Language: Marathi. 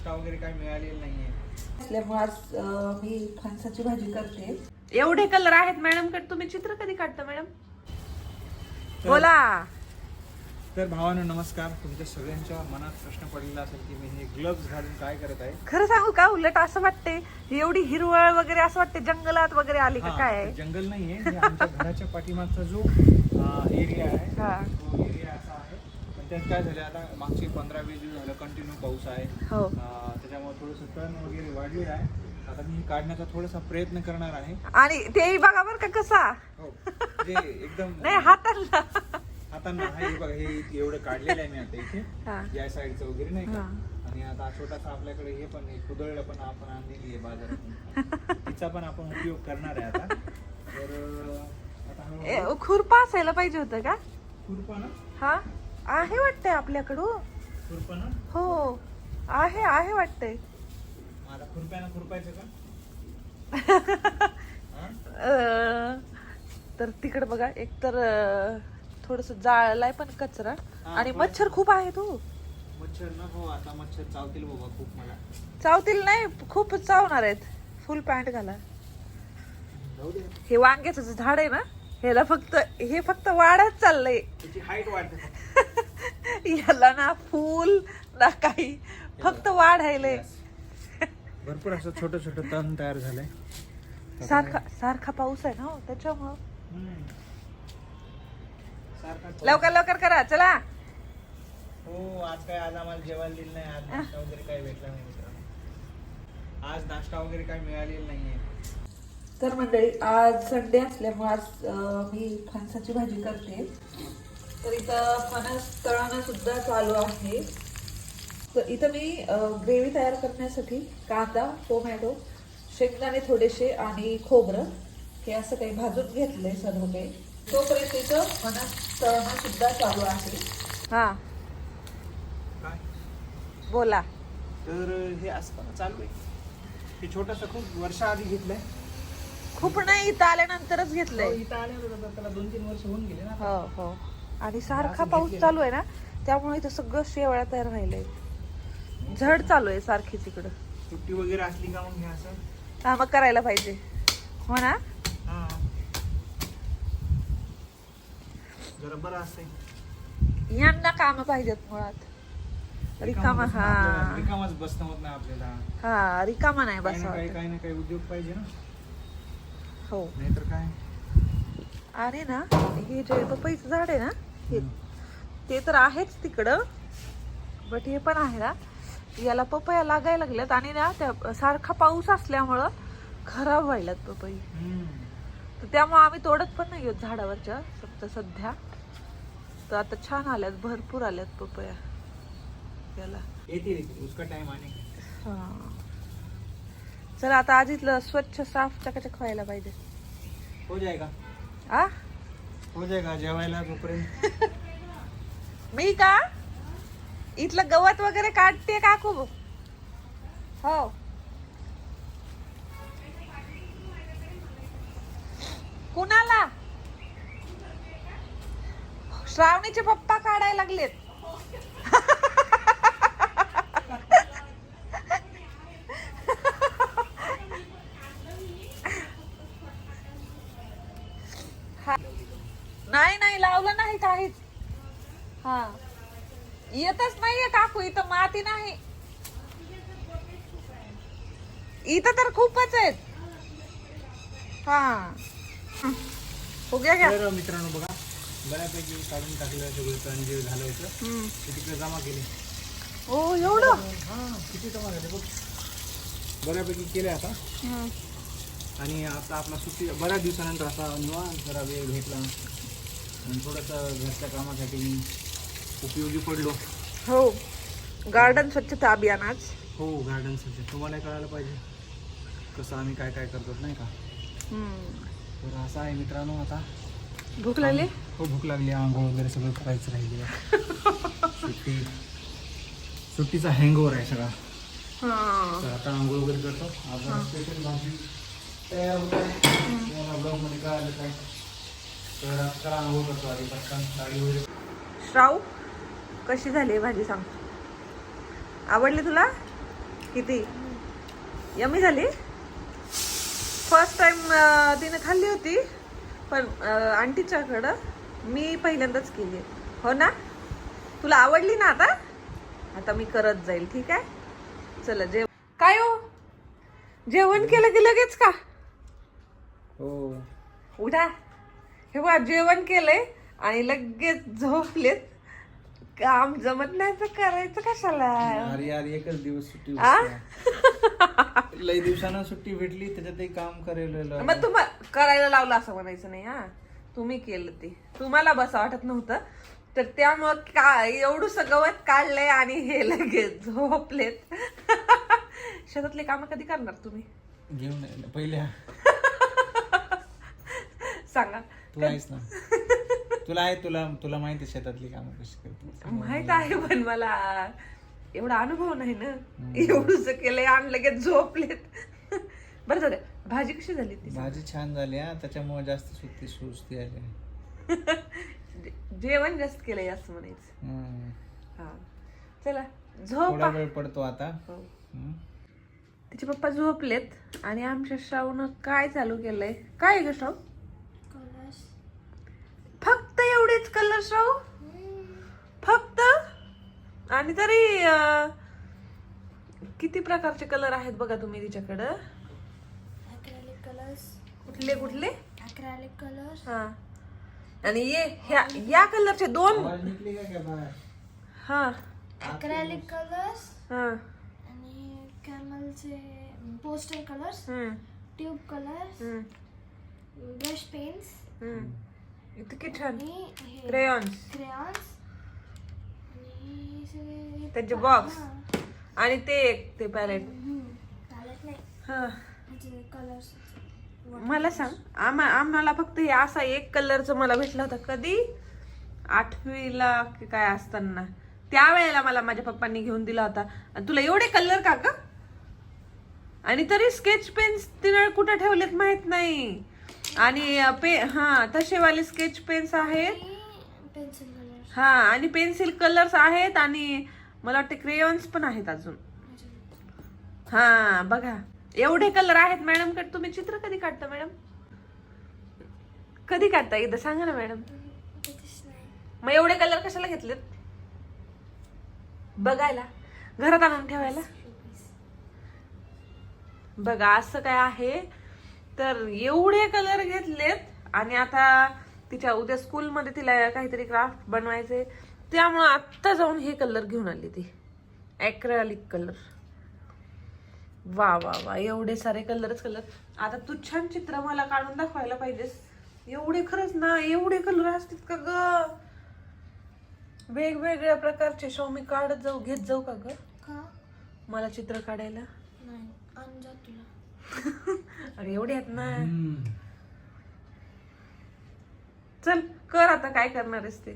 नाश्ता वगैरे काय मिळालेला नाहीये. असल्यामुळे आज अं, मी फणसाची भाजी करते. एवढे कलर आहेत मॅडमकडे तुम्ही चित्र कधी काढता मॅडम? बोला. तर भावानो नमस्कार. तुमच्या सगळ्यांच्या मनात प्रश्न पडलेला असेल की मी हे ग्लव्स घालून काय करत आहे? खरं सांगू का उलट असं वाटते एवढी हिरवळ वगैरे असं वाटते जंगलात वगैरे आली का काय? जंगल नाहीये आमच्या घराच्या पाठीमागचा जो एरिया आहे हा. तो एरिया त्यात काय झालं आता मागचे पंधरा वीस दिवस झालं कंटिन्यू पाऊस आहे. हो. अं, त्याच्यामुळे थोडंसं तण वगैरे वाढलेलं आहे. आता मी काढण्याचा थोडासा प्रयत्न करणार आहे. आणि तेही बघा बरं का कसा. हो जे एकदम नाही हाताला हातांना हा हे बघा हे एवढं काढलेलं आहे मी आता इथे. हा. या साईडचं वगैरे नाही का. आणि आता छोटासा आपल्याकडे हे पण आहे, कुदळलं पण आपण आणलेली आहे बाजारातून तिचा पण आपण उपयोग करणार आहे आता. तर अं, आता हळूहळू ए, खुरपा असायला पाहिजे होतं का? खुरपं ना? हा? आहे वाटतंय आपल्याकडं? खुरपं ना हो. आहे आहे वाटतंय. मला खुरप्यानं खुरपायचं का? हा? अं, तर तिकडे बघा एक तर थोडस जाळलाय पण कचरा. हा, आणि पण- मच्छर खूप आहे तू मच्छर ना हो आता मच्छर चावतील बाबा खूप मला. चावतील नाही खूप चावणार आहेत. फुल पॅन्ट घाला. जाऊ दे. हे वांग्याचं जे झाड आहे ना ह्याला फक्त हे फक्त वाढत चाललंय. त्याची हाईट वाढते. याला ना फुल ना काही फक्त वाढायलंय भरपूर असं छोटं छोटं तण तयार झालंय. सारखा सारखा पाऊस आहे ना हो, त्याच्यामुळं. लवकर लवकर करा चला. हो आज काय आज आम्हाला जेवायला दिलं नाही आज नाश्ता वगैरे काही भेटला नाही मित्रांनो. आज नाश्ता वगैरे काही मिळालेला नाहीये. तर मंडळी आज संडे असल्यामुळे आज अं, मी फणसाची भाजी करते. तर इथं फणस तळणं सुद्धा चालू आहे. तर इथं मी ग्रेव्ही तयार करण्यासाठी कांदा टोमॅटो शेंगदाणे थोडेसे आणि खोबरं हे असं काही भाजून घेतलंय सर्व काही तोपर्यंत इथं फणस तळणं सुद्धा चालू आहे. हा. बोला. तर हे असं चालू आहे. हे छोटस खूप वर्षाआधी घेतलंय. खूप नाही इथं आल्यानंतरच हो, घेतलंय इथं आल्यावर त्याला दोन तीन वर्ष होऊन गेले ना हो हो. आणि सारखा पाऊस. चालू आहे ना त्यामुळे इथं सगळं शेवाळ्या तयार व्हायलंय. झड चालू आहे सारखीच इकडं. सुट्टी वगैरे असली का मग हे असं? हा मग करायला पाहिजे. हो ना? हा. जरा बरं यांना काम पाहिजेत मुळात. रिकामा हा. रिकामाच बसणं होत नाही आपल्याला. हा रिकामा नाही बसा काही काही ना काही उद्योग पाहिजे ना. हो. नाहीतर काय? आणि ना हे जे पपईचं झाड आहे ना हे ते तर आहेच तिकडं बट हे पण आहे ना. याला पपया लागायला लागल्यात आणि ना त्या सारखा पाऊस असल्यामुळं खराब व्हायलात पपई. तर त्यामुळे आम्ही तोडत पण नाही आहोत झाडावरच्या फक्त सध्या. तर आता छान आल्यात भरपूर आल्यात पपया याला. हा. चला आता आज इथलं स्वच्छ साफ चकाचक व्हायला पाहिजे. हो जाएगा आ? हो का जेवायला तोपर्यंत मी का? इथलं गवत वगैरे काढते काकू? हो. कुणाला? श्रावणीचे पप्पा काढायला लागलेत हा. नाही नाही लावलं नाही काहीच हा. येतच नाहीये काकू इथं माती नाही. इथं तर खूपच आहेत. हा. हं. हो गया घ्या. तर मित्रांनो बघा बऱ्यापैकी काढून टाकलं सगळं तण जे झालं होतं. हं. ते तिकडे जमा केले? हो एवढं? हा किती जमा झाले बघ. बऱ्यापैकी केले आता. हं. आणि आता आपला सुट्टी बऱ्याच दिवसानंतर असा निवांत जरा वेळ भेटला. आणि थोडंसं घरच्या कामासाठी मी उपयोगी पडलो. हो. गार्डन स्वच्छता अभियान आज. हो गार्डनसाठी तुम्हाला कळायला पाहिजे. कसं आम्ही काय काय करतो नाही का? हं. तर असं आहे मित्रांनो आता. भूक लागली? हो भूक लागली. आंघोळ वगैरे सगळं करायचं राहिले सुट्टी. सुट्टीचा हँगओव्हर आहे सगळा. हा. तर आता आंघोळ वगैरे करतो. आता स्पेशल भाजी तयार होत आहे. तुम्हाला ब्लॉगमध्ये काय आलं काय तर आता आंघोळ करतो आधी. पटकन साडी वगैरे. श्राव? कशी झाली भाजी सांग. आवडली तुला? किती? यमी झाली? फर्स्ट टाइम तिने खाल्ली होती पण आंटीच्याकडं मी पहिल्यांदाच केली. हो ना? तुला आवडली ना आता? आता मी करत जाईल ठीक आहे? चला जेव काय हो? जेवण केलं की लगेच का? हो. उठा. हे बघा जेवण केलंय आणि लगेच झोपलेत. काम जमत नाही तर करायचं कशाला? अरे यार एकच दिवस सुट्टी आ? होती. लई दिवसानं सुट्टी भेटली त्याच्यात एक काम करेल मग तुम्हा करायला लावलं असं म्हणायचं नाही हा? तुम्ही केलं ते. तुम्हाला बस वाटत नव्हतं. तर त्यामुळं का एवढूस गवत काढलंय आणि हे लगेच झोपलेत. शेतातले काम कधी करणार तुम्ही? घेऊन ये. पहिले. सांगा. तू आहेस ना. तुला आहे तुला तुला माहिती आहे शेतातली कामं कशी करते माहीत आहे पण मला एवढा अनुभव नाही ना. एवढूस केलंय आणि लगेच झोपलेत. बरं झालं भाजी कशी झाली ती? भाजी छान झाली हा. त्याच्यामुळे जास्त सुट्टी सुस्ती आली. जेवण जास्त केलंय असं म्हणायचं. हा. चला झोपा. वेळ पडतो आता. हो. तिचे पप्पा झोपलेत आणि आमच्या श्रावनं काय चालू केलंय? काय ग श्राव फक्त एवढेच कलर श्राव फक्त? आणि तरी किती प्रकारचे कलर आहेत बघा तुम्ही तिच्याकडं? colors. कुठले कुठले? acrylic colors. हा. आणि ये ह्या या कलरचे दोन. हा. हा. आणि कॅमलचे पोस्टर कलर्स हम्म, ट्यूब कलर्स हम्म, ब्रश पेन्स किती छान क्रेयॉन्स क्रेयॉन्स आणि सगळे त्यांचे बॉक्स. आणि ते एक ते पॅलेट हम्म. चालत नाही हा त्याचे कलर्स मला सांग. आम्हा आम्हाला फक्त हे असा एक कलरचं मला भेटला होता कधी? आठवीला की काय असताना. त्यावेळेला मला माझ्या पप्पांनी घेऊन दिला होता. तुला एवढे कलर का ग? आणि तरी स्केच पेन्स तिने कुठे ठेवलेत माहीत नाही. आणि पे हा तसेवाले स्केच पेन्स आहेत. पेन्सिल हा आणि पेन्सिल कलर्स आहेत आणि मला वाटते क्रेयॉन्स पण आहेत अजून. हा बघा. एवढे कलर आहेत मॅडमकडे तुम्ही चित्र कधी काढता मॅडम कधी काढता? एकदा सांगा ना मॅडम मग एवढे कलर कशाला घेतलेत? बघायला. घरात आणून ठेवायला. बघा असं काय आहे. तर एवढे कलर घेतलेत. आणि आता तिच्या उद्या स्कूलमध्ये तिला काहीतरी क्राफ्ट बनवायचे. त्यामुळं आत्ता जाऊन हे कलर घेऊन आली ती. ॲक्रेलिक कलर वा वा वा. एवढे सारे कलरच कलर आता तू छान चित्र मला काढून दाखवायला पाहिजेस. एवढे खरंच ना एवढे कलर असतात का ग? वेगवेगळ्या प्रकारचे शो मी काढत जाऊ घेत जाऊ का ग? मला चित्र काढायला? नाही आण जा तुला. अरे एवढे आहेत ना. चल कर आता काय करणार आहेस ते